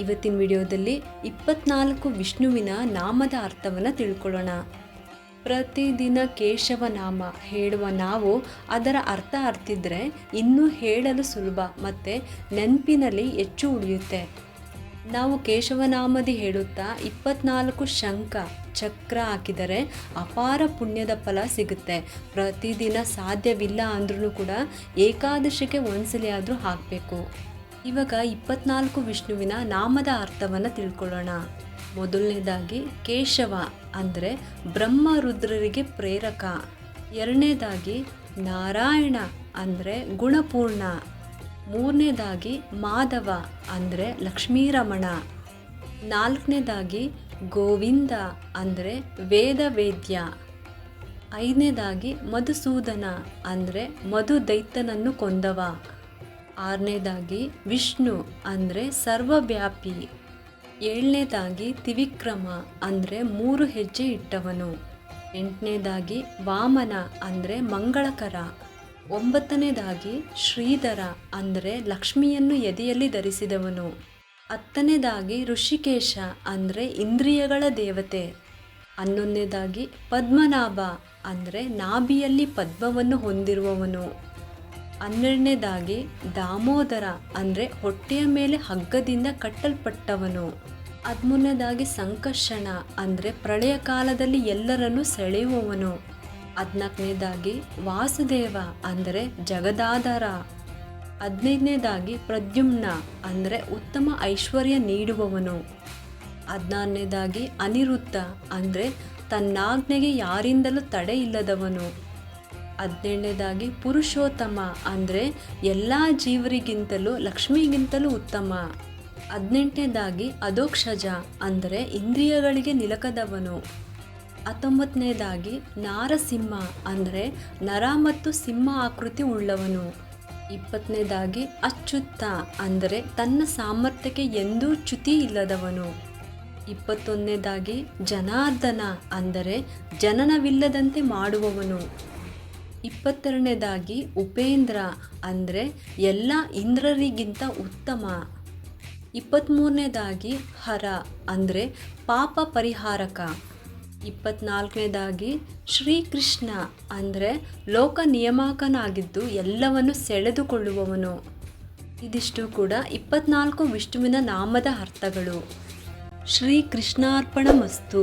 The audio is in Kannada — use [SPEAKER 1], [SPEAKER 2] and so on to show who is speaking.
[SPEAKER 1] ಇವತ್ತಿನ ವಿಡಿಯೋದಲ್ಲಿ ಇಪ್ಪತ್ನಾಲ್ಕು ವಿಷ್ಣುವಿನ ನಾಮದ ಅರ್ಥವನ್ನು ತಿಳ್ಕೊಳ್ಳೋಣ. ಪ್ರತಿದಿನ ಕೇಶವ ನಾಮ ಹೇಳುವ ನಾವು ಅದರ ಅರ್ಥ ಅರ್ತಿದ್ರೆ ಇನ್ನೂ ಹೇಳಲು ಸುಲಭ ಮತ್ತು ನೆನಪಿನಲ್ಲಿ ಹೆಚ್ಚು ಉಳಿಯುತ್ತೆ. ನಾವು ಕೇಶವನಾಮದಿ ಹೇಳುತ್ತಾ ಇಪ್ಪತ್ನಾಲ್ಕು ಶಂಖ, ಚಕ್ರ ಹಾಕಿದರೆ ಅಪಾರ ಪುಣ್ಯದ ಫಲ ಸಿಗುತ್ತೆ. ಪ್ರತಿದಿನ ಸಾಧ್ಯವಿಲ್ಲ ಅಂದ್ರೂ ಕೂಡ ಏಕಾದಶಿಗೆ ಒಂದ್ಸಲಿ ಆದರೂ ಹಾಕಬೇಕು. ಇವಾಗ ಇಪ್ಪತ್ನಾಲ್ಕು ವಿಷ್ಣುವಿನ ನಾಮದ ಅರ್ಥವನ್ನು ತಿಳ್ಕೊಳ್ಳೋಣ. ಮೊದಲನೇದಾಗಿ ಕೇಶವ ಅಂದರೆ ಬ್ರಹ್ಮ ರುದ್ರರಿಗೆ ಪ್ರೇರಕ. ಎರಡನೇದಾಗಿ ನಾರಾಯಣ ಅಂದರೆ ಗುಣಪೂರ್ಣ. ಮೂರನೇದಾಗಿ ಮಾಧವ ಅಂದರೆ ಲಕ್ಷ್ಮೀರಮಣ. ನಾಲ್ಕನೇದಾಗಿ ಗೋವಿಂದ ಅಂದರೆ ವೇದ ವೇದ್ಯ ಐದನೇದಾಗಿ ಮಧುಸೂದನ ಅಂದರೆ ಮಧು ದೈತ್ಯನನ್ನು ಕೊಂದವ. ಆರನೇದಾಗಿ ವಿಷ್ಣು ಅಂದರೆ ಸರ್ವವ್ಯಾಪಿ. ಏಳನೇದಾಗಿ ತಿವಿಕ್ರಮ ಅಂದರೆ ಮೂರು ಹೆಜ್ಜೆ ಇಟ್ಟವನು. ಎಂಟನೇದಾಗಿ ವಾಮನ ಅಂದರೆ ಮಂಗಳಕರ. ಒಂಬತ್ತನೇದಾಗಿ ಶ್ರೀಧರ ಅಂದರೆ ಲಕ್ಷ್ಮಿಯನ್ನು ಎದೆಯಲ್ಲಿ ಧರಿಸಿದವನು. ಹತ್ತನೇದಾಗಿ ಋಷಿಕೇಶ ಅಂದರೆ ಇಂದ್ರಿಯಗಳ ದೇವತೆ. ಹನ್ನೊಂದನೇದಾಗಿ ಪದ್ಮನಾಭ ಅಂದರೆ ನಾಭಿಯಲ್ಲಿ ಪದ್ಮವನ್ನು ಹೊಂದಿರುವವನು. ಹನ್ನೆರಡನೇದಾಗಿ ದಾಮೋದರ ಅಂದರೆ ಹೊಟ್ಟೆಯ ಮೇಲೆ ಹಗ್ಗದಿಂದ ಕಟ್ಟಲ್ಪಟ್ಟವನು. ಹದಿಮೂರನೇದಾಗಿ ಸಂಕರ್ಷಣ ಅಂದರೆ ಪ್ರಳಯ ಕಾಲದಲ್ಲಿ ಎಲ್ಲರನ್ನು ಸೆಳೆಯುವವನು. ಹದಿನಾಲ್ಕನೇದಾಗಿ ವಾಸುದೇವ ಅಂದರೆ ಜಗದಾಧಾರ ಹದಿನೈದನೇದಾಗಿ ಪ್ರದ್ಯುಮ್ನ ಅಂದರೆ ಉತ್ತಮ ಐಶ್ವರ್ಯ ನೀಡುವವನು. ಹದಿನಾರನೇದಾಗಿ ಅನಿರುದ್ಧ ಅಂದರೆ ತನ್ನಾಜ್ಞೆಗೆ ಯಾರಿಂದಲೂ ತಡೆ ಇಲ್ಲದವನು ಹದಿನೇಳನೇದಾಗಿ ಪುರುಷೋತ್ತಮ ಅಂದರೆ ಎಲ್ಲ ಜೀವರಿಗಿಂತಲೂ ಲಕ್ಷ್ಮಿಗಿಂತಲೂ ಉತ್ತಮ. ಹದಿನೆಂಟನೇದಾಗಿ ಅಧೋಕ್ಷಜ ಅಂದರೆ ಇಂದ್ರಿಯಗಳಿಗೆ ನಿಲಕದವನು. ಹತ್ತೊಂಬತ್ತನೇದಾಗಿ ನಾರಸಿಂಹ ಅಂದರೆ ನರ ಮತ್ತು ಸಿಂಹ ಆಕೃತಿ ಉಳ್ಳವನು. ಇಪ್ಪತ್ತನೇದಾಗಿ ಅಚ್ಯುತ ಅಂದರೆ ತನ್ನ ಸಾಮರ್ಥ್ಯಕ್ಕೆ ಎಂದೂ ಚ್ಯುತಿ ಇಲ್ಲದವನು. ಇಪ್ಪತ್ತೊಂದನೇದಾಗಿ ಜನಾರ್ದನ ಅಂದರೆ ಜನನವಿಲ್ಲದಂತೆ ಮಾಡುವವನು. ಇಪ್ಪತ್ತೆರಡನೇದಾಗಿ ಉಪೇಂದ್ರ ಅಂದರೆ ಎಲ್ಲ ಇಂದ್ರರಿಗಿಂತ ಉತ್ತಮ. ಇಪ್ಪತ್ತ್ಮೂರನೇದಾಗಿ ಹರ ಅಂದರೆ ಪಾಪ ಪರಿಹಾರಕ. ಇಪ್ಪತ್ನಾಲ್ಕನೇದಾಗಿ ಶ್ರೀಕೃಷ್ಣ ಅಂದರೆ ಲೋಕ ನಿಯಮಕನಾಗಿದ್ದು ಎಲ್ಲವನ್ನು ಸೆಳೆದುಕೊಳ್ಳುವವನು. ಇದಿಷ್ಟು ಕೂಡ ಇಪ್ಪತ್ನಾಲ್ಕು ವಿಷ್ಣುವಿನ ನಾಮದ ಅರ್ಥಗಳು. ಶ್ರೀ ಕೃಷ್ಣಾರ್ಪಣ ಮಸ್ತು